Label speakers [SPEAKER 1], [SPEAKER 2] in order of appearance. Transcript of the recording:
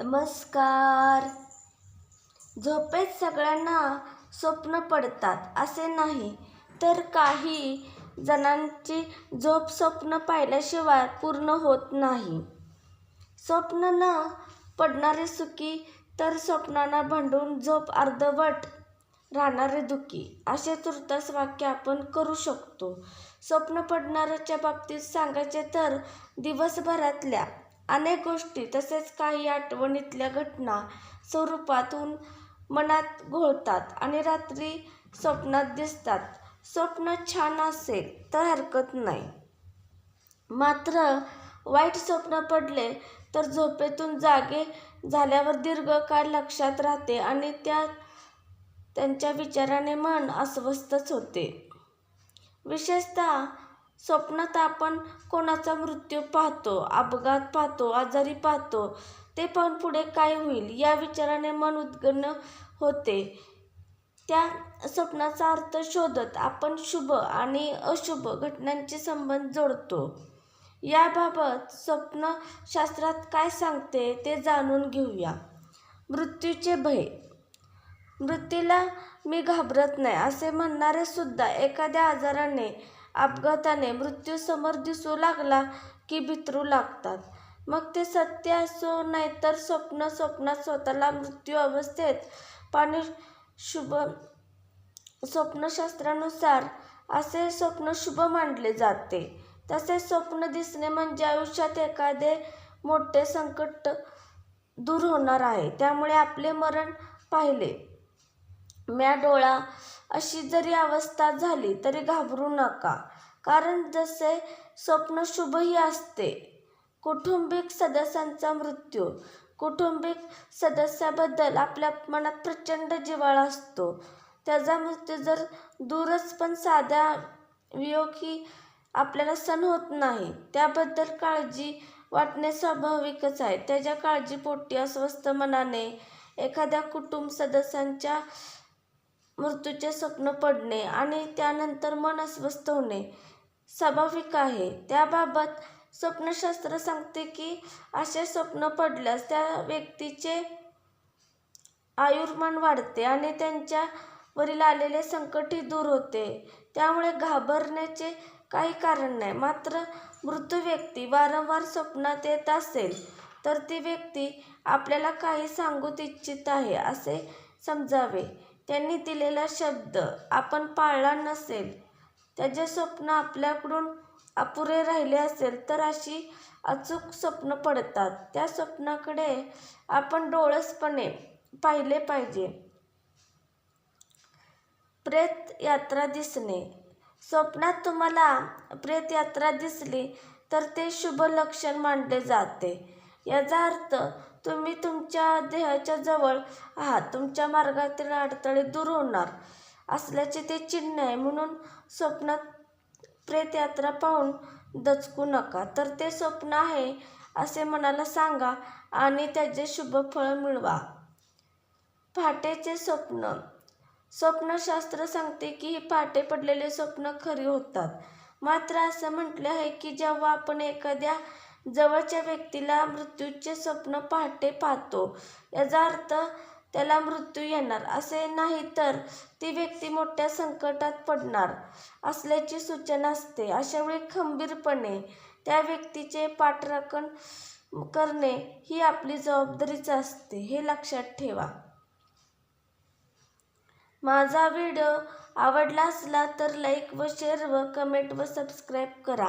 [SPEAKER 1] नमस्कार. झोपेत सगळ्यांना स्वप्न पडतात असे नाही. तर काही जणांची झोप स्वप्न पाहिल्याशिवाय पूर्ण होत नाही. स्वप्न न पडणारे सुखी तर स्वप्नांना भांडून झोप अर्धवट राहणारे दुःखी असे तुर्तास वाक्य आपण करू शकतो. स्वप्न पडणाऱ्याच्या बाबतीत सांगायचे तर दिवसभरातल्या अनेक गोष्टी तसेच काही आठवणीतल्या घटना स्वरूपातून मनात घोळतात आणि रात्री स्वप्नात दिसतात. स्वप्न छान असेल तर हरकत नाही. मात्र वाईट स्वप्न पडले तर झोपेतून जागे झाल्यावर दीर्घकाळ लक्षात राहते आणि त्या त्यांच्या विचाराने मन अस्वस्थच होते. विशेषतः स्वप्नात आपण कोणाचा मृत्यू पाहतो अपघात पाहतो आजारी पाहतो ते पाहून पुढे काय होईल या विचाराने मन उद्विग्न होते. त्या स्वप्नाचा अर्थ शोधत आपण शुभ आणि अशुभ घटनांचे संबंध जोडतो. याबाबत स्वप्नशास्त्रात काय सांगते ते जाणून घेऊया. मृत्यूचे भय. मृत्यूला मी घाबरत नाही असे म्हणणारे सुद्धा एखाद्या आजाराने अपघाताने मृत्यू समोर दिसू लागला की भितरू लागतात. मग ते सत्य असो नाहीतर स्वप्न स्वप्नात स्वतःला मृत्यू अवस्थेत पाणी शुभ स्वप्नशास्त्रानुसार असे स्वप्न शुभ मानले जाते. तसेच स्वप्न दिसणे म्हणजे आयुष्यात एखादे मोठे संकट दूर होणार आहे. त्यामुळे आपले मरण पाहिले. म्या डोळा अशी जरी अवस्था झाली तरी घाबरू नका. कारण जसे स्वप्न शुभही असते. कुटुंबिक सदस्यांचा मृत्यू. कुटुंबिक सदस्याबद्दल आपल्या मनात प्रचंड जिव्हाळा असतो. त्याचा मृत्यू जर दूरच पण साध्या वियोग ही आपल्याला सण होत नाही. त्याबद्दल काळजी वाटणे स्वाभाविकच आहे. त्याच्या काळजीपोटी अस्वस्थ मनाने एखाद्या कुटुंब सदस्यांच्या मृत्यूचे स्वप्न पडणे आणि त्यानंतर मन अस्वस्थ होणे स्वाभाविक आहे. त्याबाबत स्वप्नशास्त्र सांगते की असे स्वप्न पडल्यास त्या व्यक्तीचे आयुर्मान वाढते आणि त्यांच्यावरील आलेले संकटही दूर होते. त्यामुळे घाबरण्याचे काही कारण नाही. मात्र मृत व्यक्ती वारंवार स्वप्नात येत असेल तर ती व्यक्ती आपल्याला काही सांगू इच्छित आहे असे समजावे. त्यांनी दिलेला शब्द आपण पाळला नसेल त्याचे स्वप्न आपल्याकडून अपुरे राहिले असेल तर अशी अचूक स्वप्न पडतात. त्या स्वप्नाकडे आपण डोळसपणे पाहिले पाहिजे. प्रेत यात्रा दिसणे. स्वप्नात तुम्हाला प्रेत यात्रा दिसली तर ते शुभ लक्षण मानले जाते. याचा अर्थ तुम्ही तुमच्या देहाच्या जवळ आहात. तुमच्या मार्गातील अडथळे दूर होणार असल्याचे ते चिन्ह आहे म्हणून स्वप्नात प्रेतयात्रा पाहून दचकू नका. तर ते स्वप्न आहे असे मनाला सांगा आणि त्याचे शुभ फळ मिळवा. पहाटेचे स्वप्न. स्वप्नशास्त्र सांगते की ही पहाटे पडलेले स्वप्न खरी होतात. मात्र असं म्हटले आहे की जेव्हा आपण एखाद्या जवळच्या व्यक्तीला मृत्यूचे स्वप्न पहाटे पाहतो. याचा अर्थ त्याला मृत्यू येणार. असे नाही तर ती व्यक्ती मोठ्या संकटात पडणार असल्याची सूचना असते. अशावेळी खंबीरपणे त्या व्यक्तीचे पाठराखण करणे ही आपली जबाबदारीच असते. हे लक्षात ठेवा. माझा व्हिडिओ आवडला असला तर लाईक व शेअर व कमेंट व सबस्क्राईब करा.